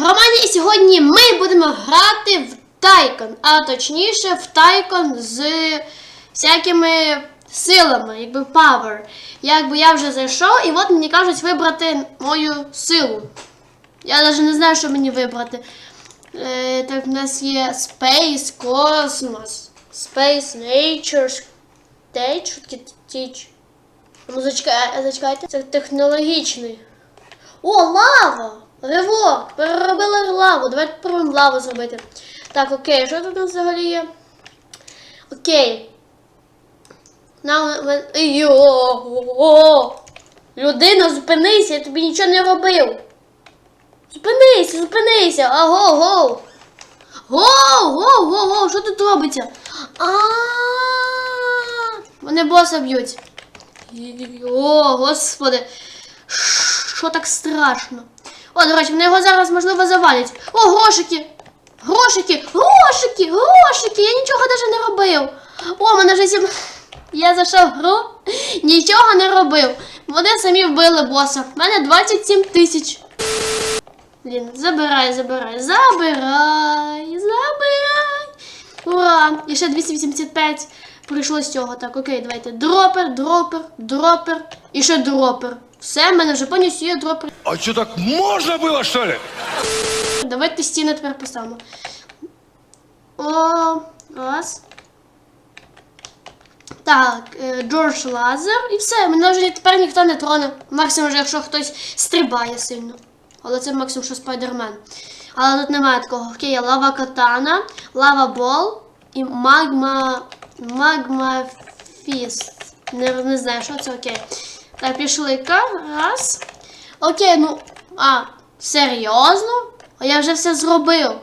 Романі, і сьогодні ми будемо грати в Тайкон, а точніше в Тайкон з всякими силами, якби power. Якби я вже зайшов, і от мені кажуть вибрати мою силу. Я навіть не знаю, що мені вибрати. Е, так, в нас є Space, Cosmos, Space, Nature, Teach. Ну, зачекайте, зачекайте. Це технологічний. О, лава! Ривок! Переробили лаву. Давайте спробуємо лаву зробити. Так, окей, що тут взагалі є? Окей. Нам... Йо! Людина, зупинися, я тобі нічого не робив. Зупинися, зупинися! Аго, го! Гоу, гоу, гоу, гоу, що тут робиться? А, Вони боса б'ють. О, господи. Що так страшно? О, до речі, вони його зараз, можливо, завалять. О, грошики! Грошики! Грошики! Грошики! Я нічого навіть не робив. О, мене вже сім. Я зайшов в гру, нічого не робив. Вони самі вбили боса. У мене 27 тисяч. Блін, забирай, забирай, забирай, забирай. Ура! І ще 285 прийшло з цього. Так, окей, давайте. Дропер, дропер, дропер і ще дропер. Все, в мене вже повністю є дропер. А что, так можно было, что ли? Давайте стіни тепер поставимо. О, раз. Так, е, Джордж Лазер. І все, мене вже тепер ніхто не троне. Максимум, вже якщо хтось стрибає сильно. Але це максимум, що спайдермен. Але тут немає такого. Окей, є лава катана, лава бол і магма. Магма фіст. Не, не знаю, що це окей. Пішли. Раз. Окей, ну. А, серйозно? А я вже все зробив.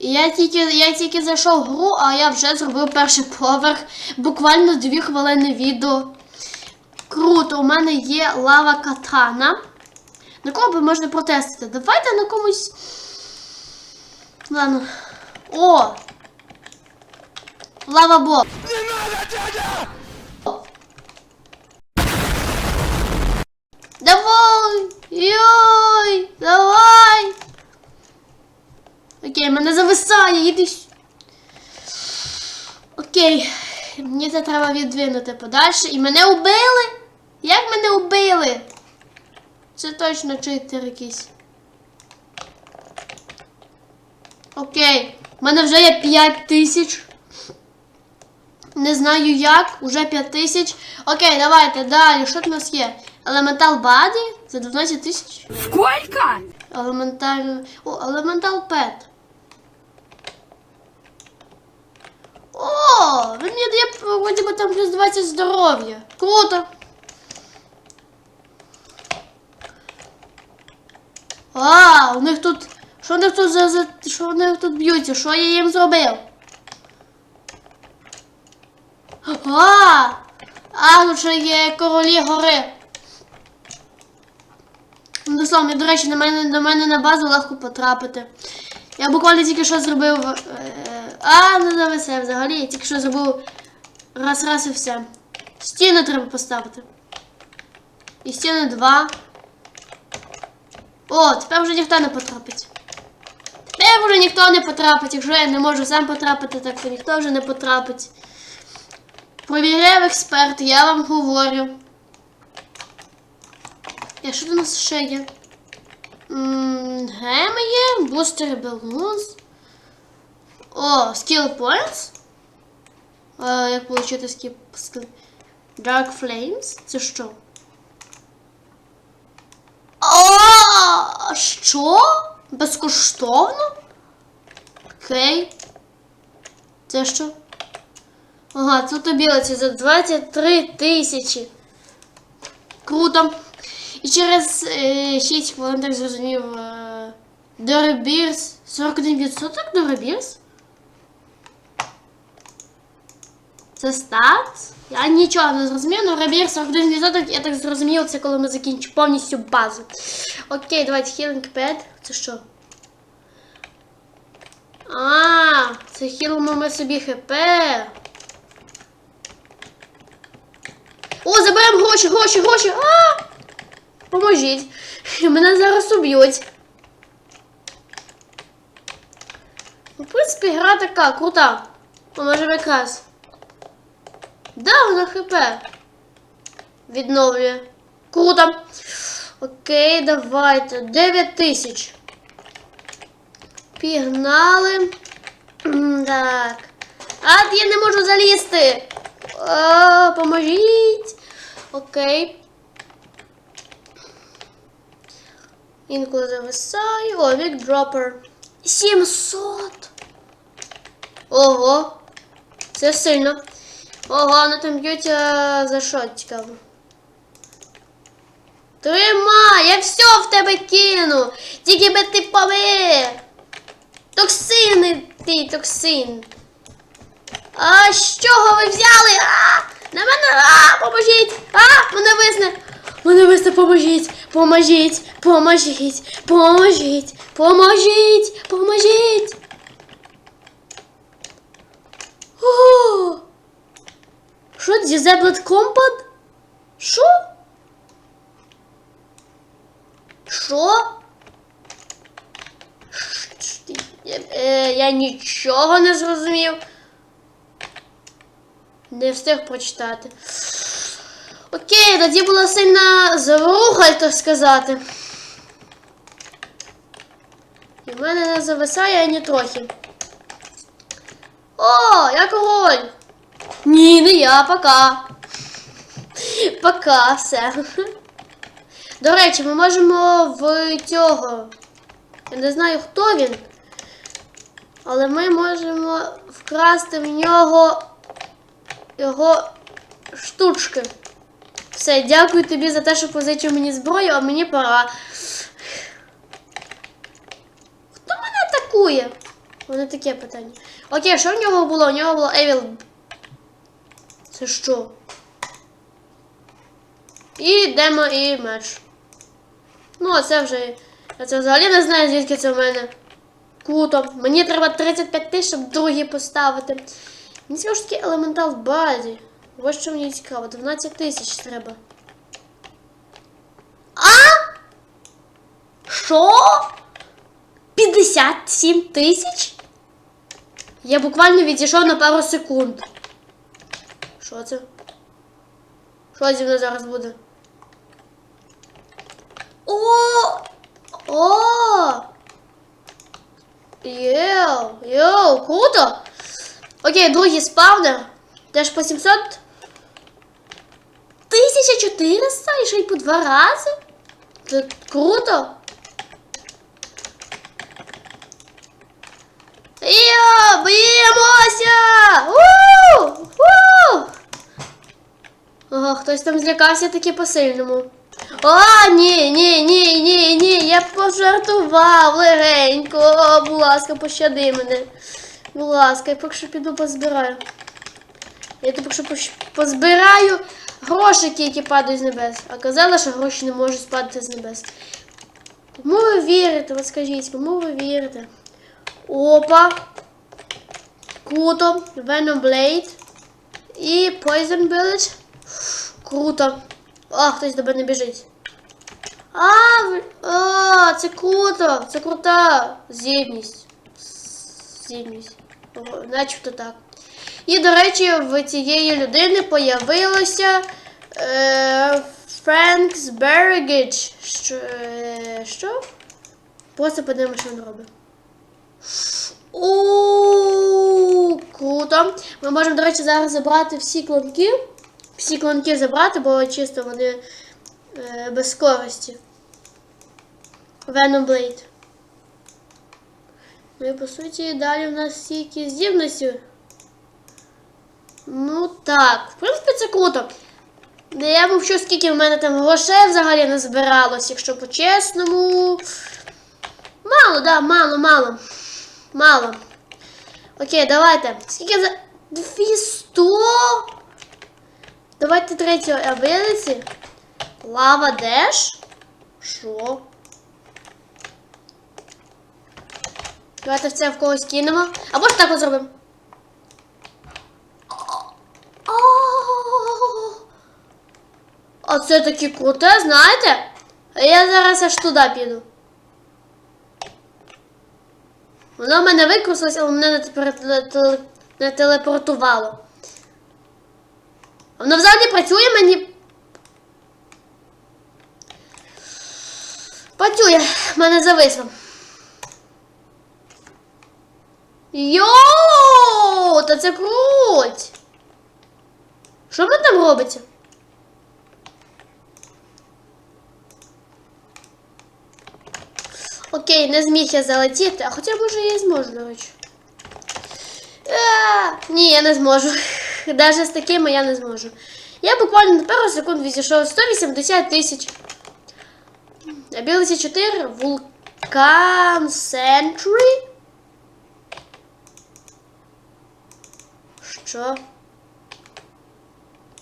Я тільки, я тільки зайшов в гру, а я вже зробив перший поверх. Буквально дві хвилини відео. Круто, у мене є лава катана. На кого би можна протестити? Давайте на комусь. Ладно. О! Лава Боб. Не надо, дядя! Давай! Йой! Давай! Окей, мене зависає, іди. Окей. Мені це треба віддвинути подальше. І мене убили? Як мене убили? Це точно читер якийсь. Окей. У мене вже є 5 тисяч. Не знаю як, уже 5 тисяч. Окей, давайте далі. Що в нас є? Елементал Баді за 12 тисяч. Сколько? Елементаль. О, елементал Пет. О, він мені дає вроді би там плюс 20 здоров'я. Круто. А, у них тут. Що у них тут за, за. Що у них тут б'ються? Що я їм зробив? А! А, тут ще є королі гори. Ну, Дословно, до речі, на мене, до мене на базу легко потрапити. Я буквально тільки що зробив. Е, а, не завесе взагалі. Я тільки що зробив раз-раз і все. Стіни треба поставити. І стіни два. О, тепер вже ніхто не потрапить. Тепер вже ніхто не потрапить. Якщо я не можу сам потрапити, так то ніхто вже не потрапить. Провіряв експерт, я вам говорю. Я що у нас ще є? М, Геми є, бустер балунс. О, skill points. Е, як скіл... скіл... Dark Flames? Це що? О, що? Безкоштовно? Окей. Це що? Ага, тут обілиться за 23 тисячі. Круто. І через е, 6 хвилин, так зрозумів, е, Доребірс. 41% Доребірс? Це стат? Я нічого не зрозумів, але Ребір 41%, я так зрозумів, це коли ми закінчимо повністю базу. Окей, давайте Healing Pad. Це що? А, це хілимо ми собі ХП. О, заберемо гроші, гроші, гроші! А! Поможіть. Мене зараз уб'ють. В принципі, гра така крута. А може якраз. Да, вона хп. Відновлює. Круто. Окей, давайте. 9 тисяч. Пігнали. Так. А, я не можу залізти. А, поможіть. Окей. Інколи зависаю. О, вік дропер. 700. Ого. Це сильно. Ого, ну там б'ють а, за що цікаво. Тримай, я все в тебе кину. Тільки би ти помив. Токсини, ти токсин. А з чого ви взяли? А! На мене а, поможіть! А! Мене висне! Мене висне, поможіть! Поможіть! Поможіть! Поможіть! Поможіть! Поможіть! О! Що, Disabled Combat? Що? Що? Е, Я нічого не зрозумів. Не встиг прочитати. Окей, тоді була сильна заруха, так сказати. І в мене не зависає ані трохи. О, я король! Ні, не я, пока. Пока, все. До речі, ми можемо в цього. Я не знаю, хто він. Але ми можемо вкрасти в нього його штучки. Все, дякую тобі за те, що позичив мені зброю, а мені пора. Хто мене атакує? Воно таке питання. Окей, що в нього було? У нього було Evil. Це що? І демо, і меч. Ну, а це вже. Я це взагалі не знаю, звідки це в мене. Круто. Мені треба 35 тисяч, щоб другий поставити. Мені цікаво, що такий елементал базі. Ось що мені цікаво, 12 тисяч треба. А? Що? 57 тисяч? Я буквально відійшов на пару секунд. Що це? Що зі мною зараз буде? О! О! Йоу, йоу, круто! Окей, другий спавнер. Теж по 700. 1400 і ще й по два рази? Це круто. Йо, б'ємося! У! У! Ага, хтось там злякався таки по-сильному. О, ні, ні, ні, ні, ні, я пожартував легенько. О, будь ласка, пощади мене. Будь ласка, я поки що піду позбираю. Я тут поки що позбираю грошики, які падають з небес. А казала, що гроші не можуть спадати з небес. Кому ви вірите? От скажіть, кому ви вірите? Опа. Круто. Venom Blade. І Poison Bullet. Круто. О, хтось до мене біжить. А, а, це круто. Це крута здібність. Здібність. О, Начебто так. І, до речі, в цієї людини появилося е, Френкс. Що? е, що? Просто подивимося, що він робить. О, круто. Ми можемо, до речі, зараз забрати всі клонки. Всі клонки забрати, бо чисто вони е, без скорості. Venom Blade. Ну і по суті, далі у нас стільки здібності. Ну так, в принципі, це круто. Я мовчу, скільки в мене там грошей взагалі не збиралось, якщо по-чесному. Мало, да, мало, мало. Мало. Окей, давайте. Скільки за. 200? Давайте третю ability. Лава деш. Що? Давайте це в когось кинемо. Або ж так от зробимо. А це таке круте, знаєте? Я зараз аж туди піду. Воно в мене викрусилось, але мене не телепортувало. Воно взагалі працює мені. Працює, мене зависло. Йоу, та це круть! Що воно там робиться? Окей, не зміг я залетіти, а хоча може я і зможу, до речі. Ні, я не зможу. Навіть з такими я не зможу. Я буквально на пару секунд відійшов 180 тисяч. Ability 4, Vulcan Sentry. Що?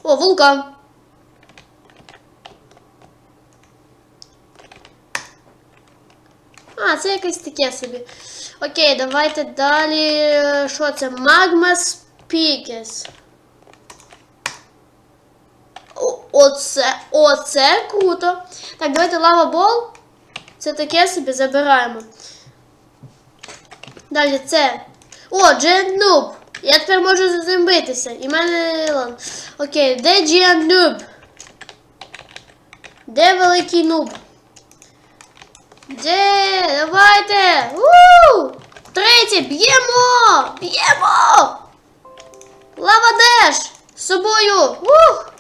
О, вулкан. А, це якесь таке собі. Окей, давайте далі. Що це? Speakers. О- Оце, оце круто. Так, давайте лава бол. Це таке собі забираємо. Далі це. О, Giant Noob. Я тепер можу з ним битися. І мене. ладно. Окей, де Giant Noob? Де великий нуб? Де? Давайте! У! Третє! Б'ємо! Б'ємо! Лава Деш! З собою! Ух!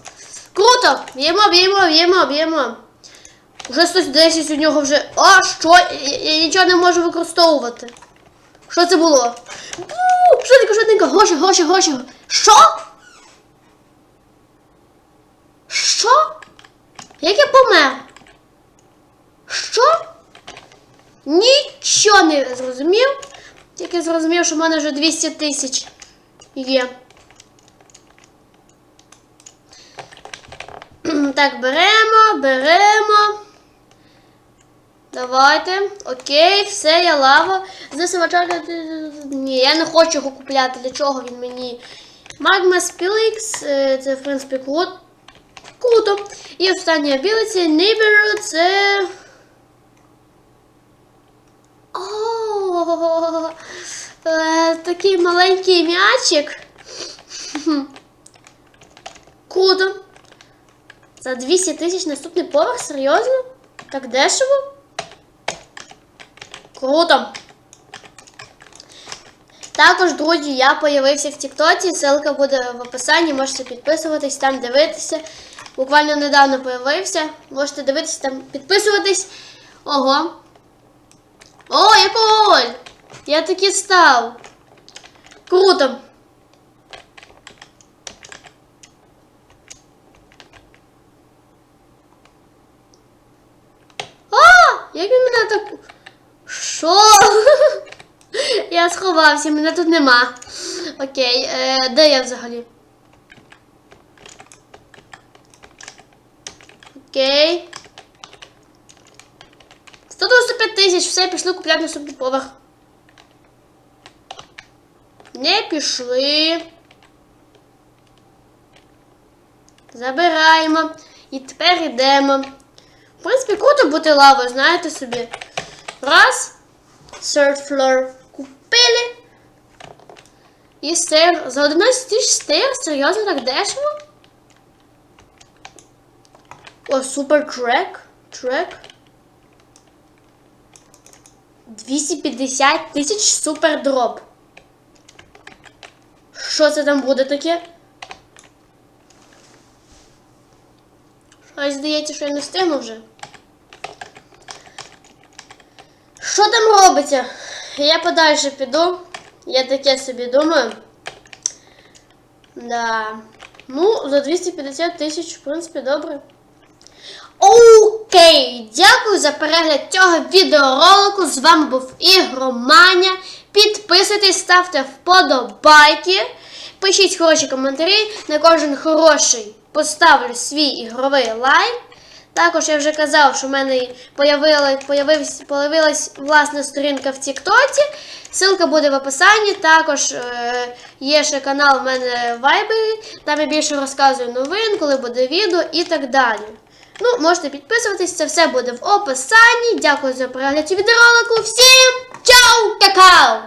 Круто! Б'ємо, б'ємо, б'ємо, б'ємо. Уже 110 у нього вже. А, що? Я, я нічого не можу використовувати. Що це було? У, Швидко, швидко, гроші, гроші, гроші. Що? Що? Як я помер? Що? Нічого не зрозумів. Тільки зрозумів, що в мене вже 200 тисяч є. Так, беремо, беремо. Давайте. Окей, все, я лава. Засивача. Ні, я не хочу його купляти. Для чого він мені? Magma Spilix, е, це, в принципі, круто. Круто. І остання білиці Neighbor це. О, е, такий маленький м'ячик. Круто. За 200 тисяч наступний поверх? Серйозно? Так дешево? Круто. Також, друзі, я появився в Тіктоці. Ссылка буде в описанні, можете підписуватись, там дивитися. Буквально недавно появився. Можете дивитися там, підписуватись. Ого. О, я король! Я таки став. Круто. А! Як він мене так. Що? Я сховався, мене тут нема. Окей, е, де я взагалі? Окей. 195 тисяч, все, пішли купляти наступний поверх. Не пішли. Забираємо. І тепер йдемо. В принципі, круто бути лавою, знаєте собі. Раз. Third floor купили. І стейр. За 11 тисяч стейр? Серйозно так дешево? О, супер трек. Трек. 250 тисяч супер дроп. Що це там буде таке? Щось здається, що я не встигну вже. Що там робиться? Я подальше піду. Я таке собі думаю. Да. Ну, за 250 тисяч, в принципі, добре. Окей, дякую за перегляд цього відеоролику. З вами був Ігроманя. Підписуйтесь, ставте вподобайки. Пишіть хороші коментарі. На кожен хороший поставлю свій ігровий лайк. Також я вже казав, що в мене появилась, власна сторінка в Тіктоці. Ссылка буде в описанні. Також е, є ще канал в мене Viber. Там я більше розказую новин, коли буде відео і так далі. Ну, можете підписуватись, це все буде в описанні. Дякую за перегляд відеоролику. Всім чао, какао!